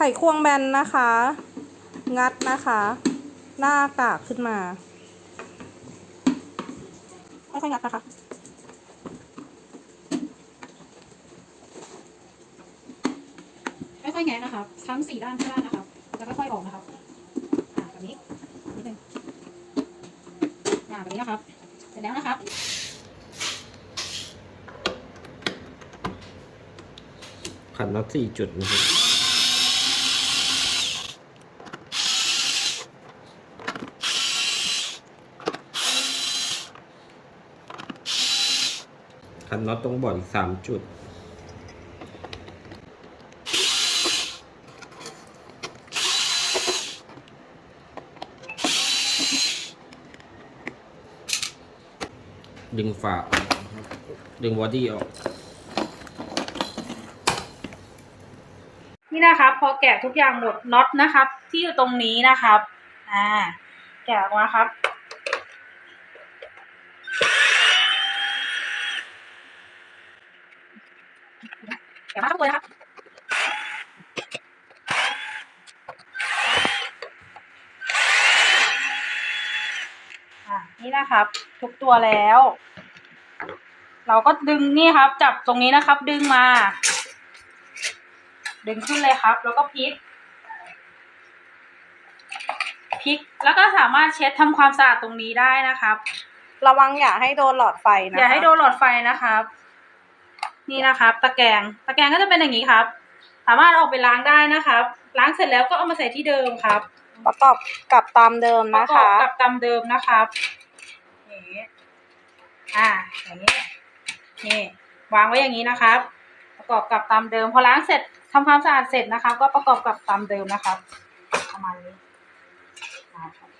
ไขควงแบนนะคะ งัดนะคะ หน้ากากขึ้นมาค่อยๆงัดนะคะค่อยๆแงะนะครับทั้งสี่ด้านข้างล่างนะครับแล้วก็ค่อยออกนะครับอ่าแบบนี้นิดนึงอ่าแบบนี้นะครับเสร็จแล้วนะครับขันน็อตสี่จุดนะครับ ขันน็อตตรงบอร์ดอีกสามจุด ดึงฝาออกดึงบอดี้ออก นี่นะครับ พอแกะทุกอย่างหมดน็อตนะครับ ที่อยู่ตรงนี้นะครับ อ่า แกะออกมาครับ แกะมาทั้งตัวเลยครับอ่านี่นะครับ ทุกตัวแล้ว เราก็ดึงนี่ครับ จับตรงนี้นะครับ ดึงมา ดึงขึ้นเลยครับ แล้วก็พลิกพลิกแล้วก็สามารถเช็ดทำความสะอาดตรงนี้ได้นะครับ ระวังอย่าให้โดนหลอดไฟนะคะอย่าให้โดนหลอดไฟนะครับ นี่นะครับ ตะแกรงตะแกรงก็จะเป็นอย่างนี้ครับ สามารถเอาไปล้างได้นะครับ ล้างเสร็จแล้วก็เอามาใส่ที่เดิมครับประกอบกับตามเดิมประนะกอบคะ กับตามเดิมนะครับอย่างนี้อ่าอย่างนี้นี่วางไว้อย่างนี้นะครับ ประกอบกับตามเดิม พอล้างเสร็จทำความสะอาดเสร็จนะครับก็ประกอบกับตามเดิมนะครับ ประมาณนี้อ่าโอเค